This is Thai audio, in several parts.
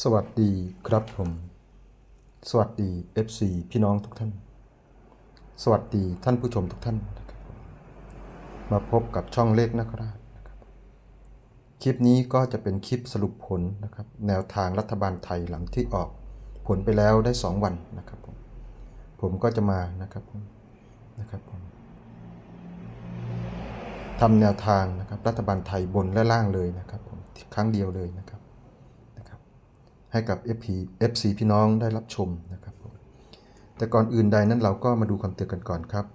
สวัสดีครับผม สวัสดี FC พี่น้องทุกท่าน สวัสดีท่านผู้ชมทุกท่านนะครับมาพบกับช่องเลขนักราชนะครับคลิปนี้ก็จะเป็นคลิปสรุปผลนะครับ แนวทางรัฐบาลไทยหลังที่ออกผลไปแล้วได้ 2 วันนะครับผมผมก็จะมานะครับผมนะครับผมทำแนวทางนะครับรัฐบาลไทยบนและล่างเลยนะครับผมครั้งเดียวเลยนะครับ ให้กับ FP FC พี่น้องได้รับชมนะครับผมแต่ก่อนอื่นใดนั้นเราก็มาดูคำเตือนกันก่อนครับ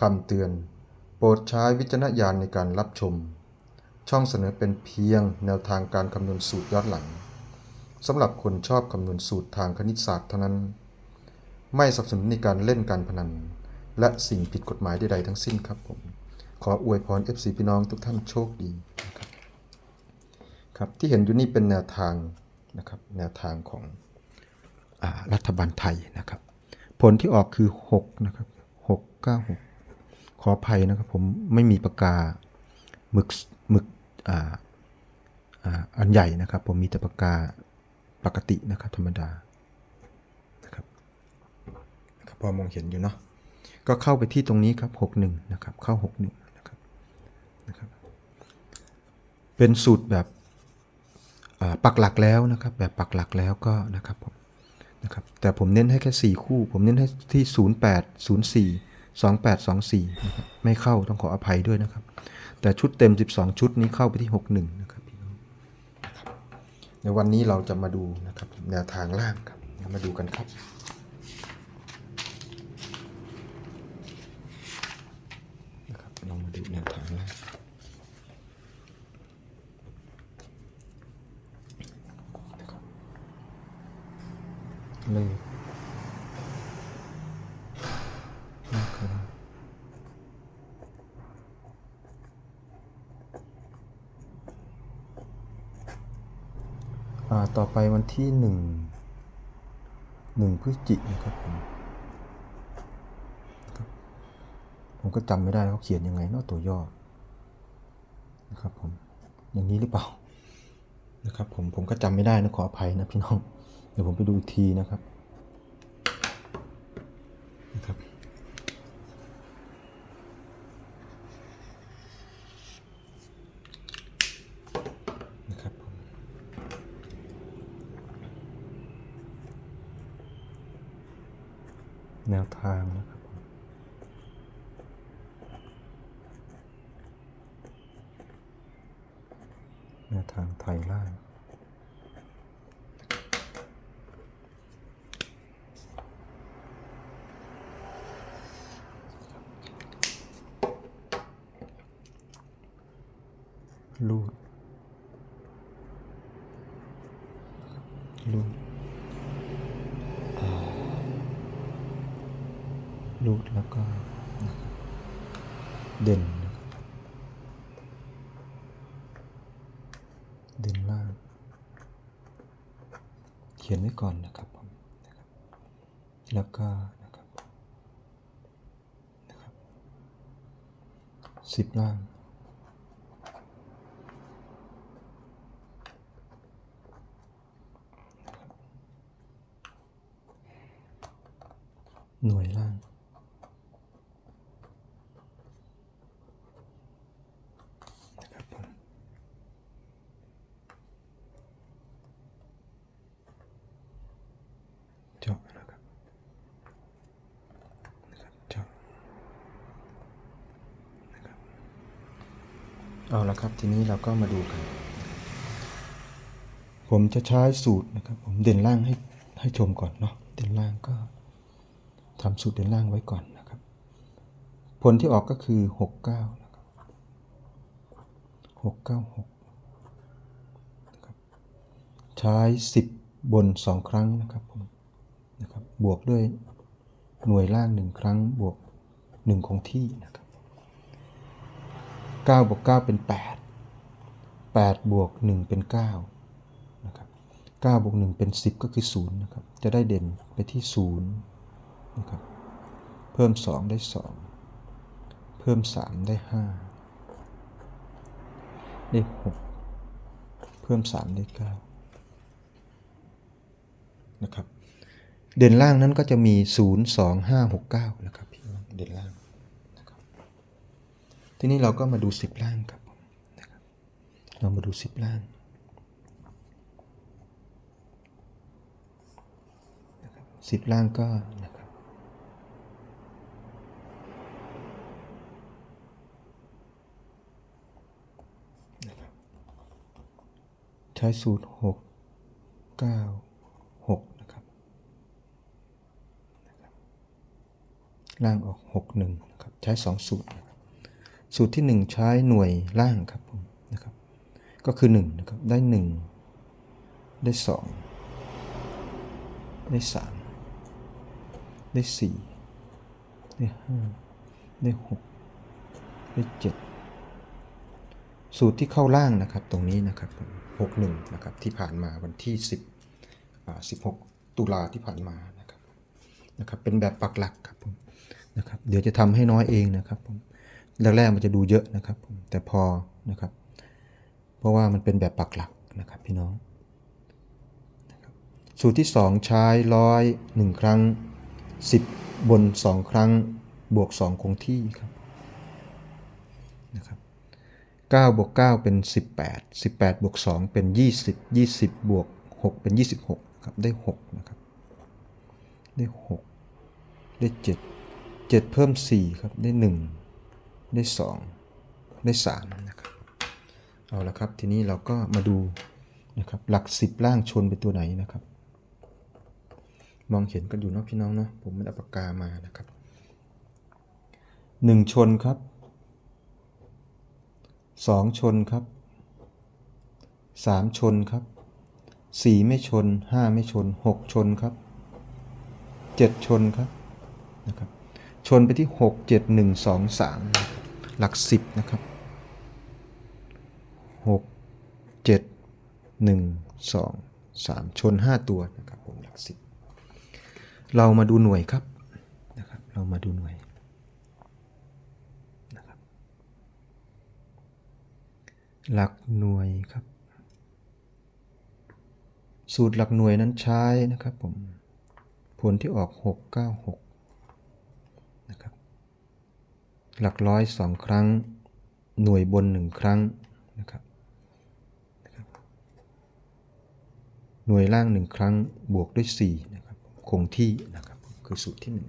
คำเตือน โปรดใช้วิจารณญาณในการรับชม ช่องเสนอเป็นเพียงแนวทางการคำนวณสูตรย้อนหลังสำหรับคนชอบคำนวณสูตรทางคณิตศาสตร์เท่านั้น ไม่สนับสนุนในการเล่นการพนัน และสิ่งผิดกฎหมายใดๆทั้งสิ้นครับผม ขออวยพร FC พี่น้องทุกท่านโชคดีนะครับครับที่เห็นอยู่นี่เป็นแนวทาง นะครับแนวทางของอรัฐบาลไทยนะครับ ผลที่ออกคือ6นะครับ6 9 6ขออภัยนะครับผมไม่มีปากกาหมึกหมึกอ่าอันใหญ่นะครับ ผมมีแต่ปากกาปกตินะครับธรรมดานะครับนะรบพอมองเห็นอยู่เนาะก็เข้าไปที่ตรงนี้ครับ 61 นะครับ เข้า 61 นะครับนะครับ เป็นสูตรแบบ ปักหลักแล้วนะครับแบบปักหลักแล้วก็นะครับผมนะครับแต่ผมเน้นให้แค่ 4 คู่ ผมเน้นให้ที่ 08 04 28 24นะครับไม่เข้าต้องขออภัยด้วยนะครับ แต่ชุดเต็ม 12 ชุดนี้เข้าไปที่ 61นะครับพี่น้องนะครับในวันนี้เราจะมาดูนะครับแนวทางล่างครับมาดูกันครับนะครับลองมาดูแนวทางล่าง เลยนะครับต่อไปวันที่หนึ่งหนึ่งพฤศจิกนะครับผมผมก็จำไม่ได้เขาเขียนยังไงเนาะตัวย่อนะครับผมอย่างนี้หรือเปล่านะครับผมผมก็จำไม่ได้นะขออภัยนะพี่น้อง เดี๋ยวผมไปดูอีกทีนะครับนะครับ นะครับผมแนวทางนะครับผมแนวทางไทยล่าง รูดรูดอ่ารูดแล้วก็เด่นเด่นล่าง เขียนไว้ก่อนนะครับผมนะครับแล้วก็นะครับนะครับสิบล่าง หน่วยล่าง นะครับผมเจาะนะครับนะครับเจาะนะครับเอาละครับทีนี้เราก็มาดูกัน ผมจะใช้สูตรนะครับ ผมเด่นล่างให้ให้ชมก่อนเนาะเด่นล่างก็ ทำสูตรเด่นล่างไว้ก่อนนะครับ ผลที่ออกก็คือ 69นะครับ696นะครับใช้ 10 บน 2 ครั้งนะครับผมนะครับบวกด้วยหน่วยล่าง 1 ครั้งบวก1ของที่นะครับ9บวก9เป็น 8 8 บวก 1 เป็น 9 นะครับ9บวก 1 เป็น 10 ก็คือ 0 นะครับ จะได้เด่นไปที่ 0 นะครับ เพิ่ม 2 ได้ 2 เพิ่ม 3 ได้ 5 ได้ 6 เพิ่ม 3 ได้ 9 นะครับ เด่นล่างนั้นก็จะมี 0 2 5 6 9 นะครับพี่น้องเด่นล่างนะครับทีนี้เราก็มาดู 10 ล่างครับผมนะครับเรามาดู 10 ล่างสิบล่างก็นะครับนะครับใช้สูตร 6 9 6 นะครับล่างออก 6 1นะครับใช้ 2 สูตร สูตรที่ 1 ใช้หน่วยล่างครับผมนะครับก็คือ1นะครับได้ 1 ได้ 2 ได้ 3 ได้ 4 ได้ 5 ได้ 6 ได้ 7 สูตรที่เข้าล่างนะครับตรงนี้นะครับผม 61นะครับที่ผ่านมาวันที่ 10 16 ตุลาที่ผ่านมานะครับนะครับเป็นแบบปักหลักครับผมนะครับเดี๋ยวจะทำให้น้อยเองนะครับผมแรกๆมันจะดูเยอะนะครับผมแต่พอนะครับ เพราะว่ามันเป็นแบบปักหลักนะครับพี่น้องนะสูตรที่ 2 ใช้ร้อยหนึ่งครั้ง 10 บน 2 ครั้งบวก 2 คงที่ครับ 9บวก9เป็น 18 18บวก2เป็น 20 20บวก6เป็น 26ครับได้6นะครับได้หกได้เจ็ดเจ็ดเพิ่มสี่ครับ ได้หนึ่งได้สองได้สามนะครับ เอาละครับ ทีนี้เราก็มาดูนะครับหลักสิบล่างชนเป็นตัวไหนนะครับ มองเห็นกันอยู่เนาะพี่น้องเนาะผมไม่ได้เอาปากกามานะครับหนึ่งชนครับ สองชนครับสามชนครับสี่ไม่ชนห้าไม่ชนหกชนครับเจ็ดชนครับนะครับ ชนไปที่หกเจ็ดหนึ่งสองสามหลักสิบนะครับหกเจ็ดหนึ่งสองสามชนห้าตัวนะครับผมหลักสิบเรามาดูหน่วยครับนะครับ เรามาดูหน่วยนะครับ หลักหน่วยครับ สูตรหลักหน่วยนั้นใช้นะครับผม ผลที่ออก 696 นะครับ หลักร้อยสองครั้ง หน่วยบนหนึ่งครั้งนะครับหน่วยล่างหนึ่งครั้งบวกด้วย4นะครับคงที่นะครับคือสูตรที่ 1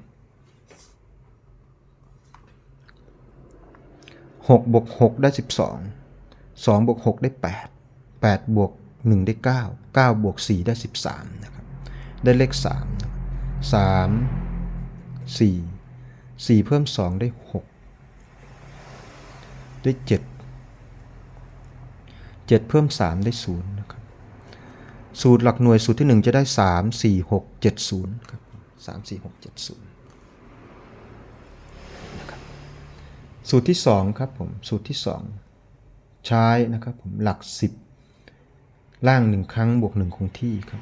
6บวก6ได้ 12 2บวก6ได้ 8 8บวก1ได้ 9 9บวก4ได้ 13นะครับได้เลข3นะครับสามสี่สี่เพิ่มสองได้หกได้เจ็ดเจ็ดเพิ่มสามได้ศูนย์นะครับสูตรหลักหน่วยสูตรที่หนึ่งจะได้สามสี่หกเจ็ดศูนย์ครับสามสี่หกเจ็ดศูนย์นะครับสูตรที่สองครับผม สูตรที่สอง ใช้นะครับผมหลักสิบล่างหนึ่งครั้งบวกหนึ่งคงที่ครับ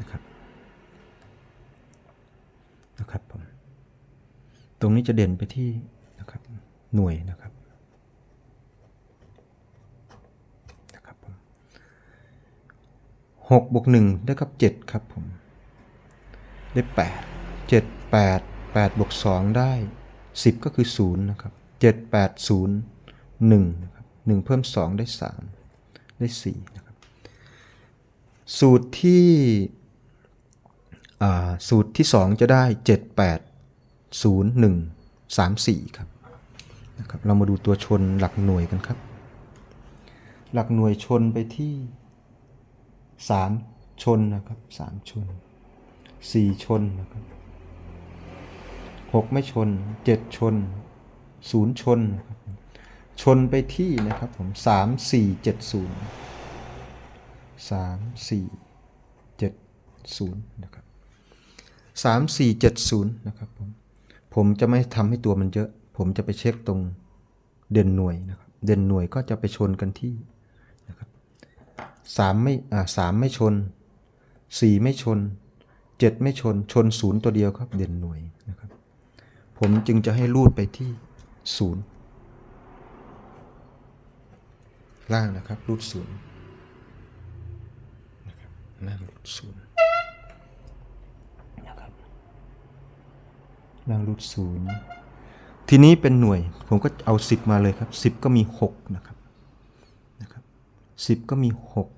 นะครับนะครับผมตรงนี้จะเด่นไปที่นะครับหน่วยนะครับนะครับผมหกบวกหนึ่งได้กับเจ็ดครับผมได้แปดเจ็ดแปดแปดบวกสองได้สิบก็คือศูนย์นะครับ เจ็ดแปดศูนย์หนึ่งนะครับหนึ่งเพิ่มสองได้สามได้สี่นะครับสูตรที่อ่าสูตรที่ 2 จะได้ 7 8 0 1 3 4ครับนะครับเรามาดูตัวชนหลักหน่วยกันครับ หลักหน่วยชนไปที่ 3 ชนนะครับ 3 ชน 4 ชนนะครับ 6 ไม่ชน 7 ชน 0ชนนะครับชนไปที่นะครับผม3 4 7 0สามสี่เจ็ดศูนย์นะครับสามสี่เจ็ดศูนย์นะครับผมผมจะไม่ทำให้ตัวมันเยอะ ผมจะไปเช็คตรงเด่นหน่วยนะครับ เด่นหน่วยก็จะไปชนกันที่นะครับสามไม่อ่าสามไม่ชนสี่ไม่ชนเจ็ดไม่ชนชนศูนย์ตัวเดียวครับ เด่นหน่วยนะครับ ผมจึงจะให้รูดไปที่ ศูนย์ล่างนะครับรูดศูนย์นะครับล่างรูดศูนย์นะครับล่างรูดศูนย์ทีนี้เป็นหน่วย ผมก็เอาสิบมาเลยครับสิบก็มี 6 นะครับนะครับสิบก็มีหก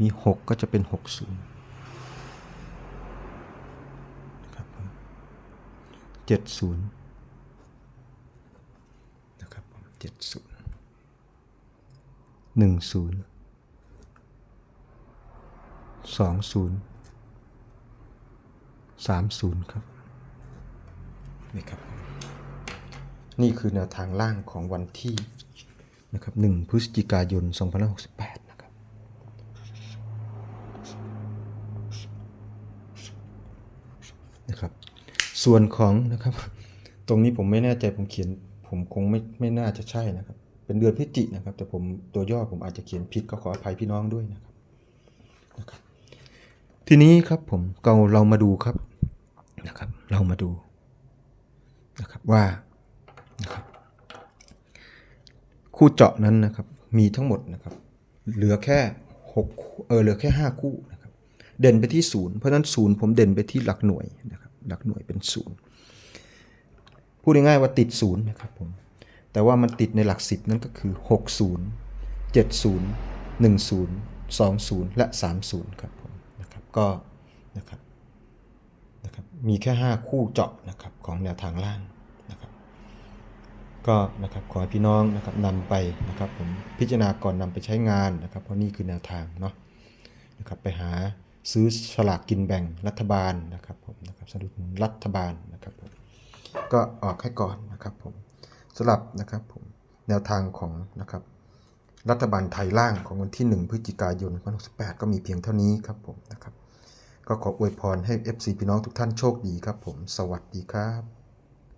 มีหกก็จะเป็นหกศูนย์เจ็ดศูนย์ เจ็ดศูนย์นะครับผมเจ็ดศูนย์หนึ่งศูนย์สองศูนย์สามศูนย์ครับนี่ครับ นี่คือแนวทางล่างของวันที่นะครับหนึ่งพฤศจิกายน2568นะครับนะครับ ส่วนของนะครับ ตรงนี้ผมไม่แน่ใจผมเขียน ผมคงไม่ไม่น่าจะใช่นะครับ เป็นเดือนพฤศจินะครับ แต่ผมตัวย่อผมอาจจะเขียนผิดก็ขออภัยพี่น้องด้วยนะครับ ทีนี้ครับผมเราเรามาดูครับนะครับ เรามาดูนะครับว่านะครับคู่เจาะนั้นนะครับ มีทั้งหมดนะครับ เหลือแค่หกเออเหลือแค่ห้าคู่นะครับ เด่นไปที่ศูนย์เพราะฉะนั้นศูนย์ผมเด่นไปที่หลักหน่วยนะครับ หลักหน่วยเป็นศูนย์ พูดง่ายๆว่าติดศูนย์นะครับผม แต่ว่ามันติดในหลักสิบนั่นก็คือหกศูนย์เจ็ดศูนย์หนึ่งศูนย์สองศูนย์และสามศูนย์ครับผมนะครับก็นะครับนะครับมีแค่ 5 คู่เจาะนะครับของแนวทางล่างนะครับก็นะครับขอให้พี่น้องนะครับนำไปนะครับผมพิจารณาก่อนนำไปใช้งานนะครับ เพราะนี่คือแนวทางเนาะนะครับไปหาซื้อฉลากกินแบ่งรัฐบาลนะครับผมนะครับสรุปรัฐบาลนะครับผม ก็ออกให้ก่อนนะครับผมสำหรับนะครับผมแนวทางของนะครับรัฐบาลไทยล่างของวันที่ 1 พฤศจิกายน2568 ก็มีเพียงเท่านี้ครับผมนะครับ ก็ขออวยพรให้ FC พี่น้องทุกท่านโชคดีครับผม สวัสดีครับ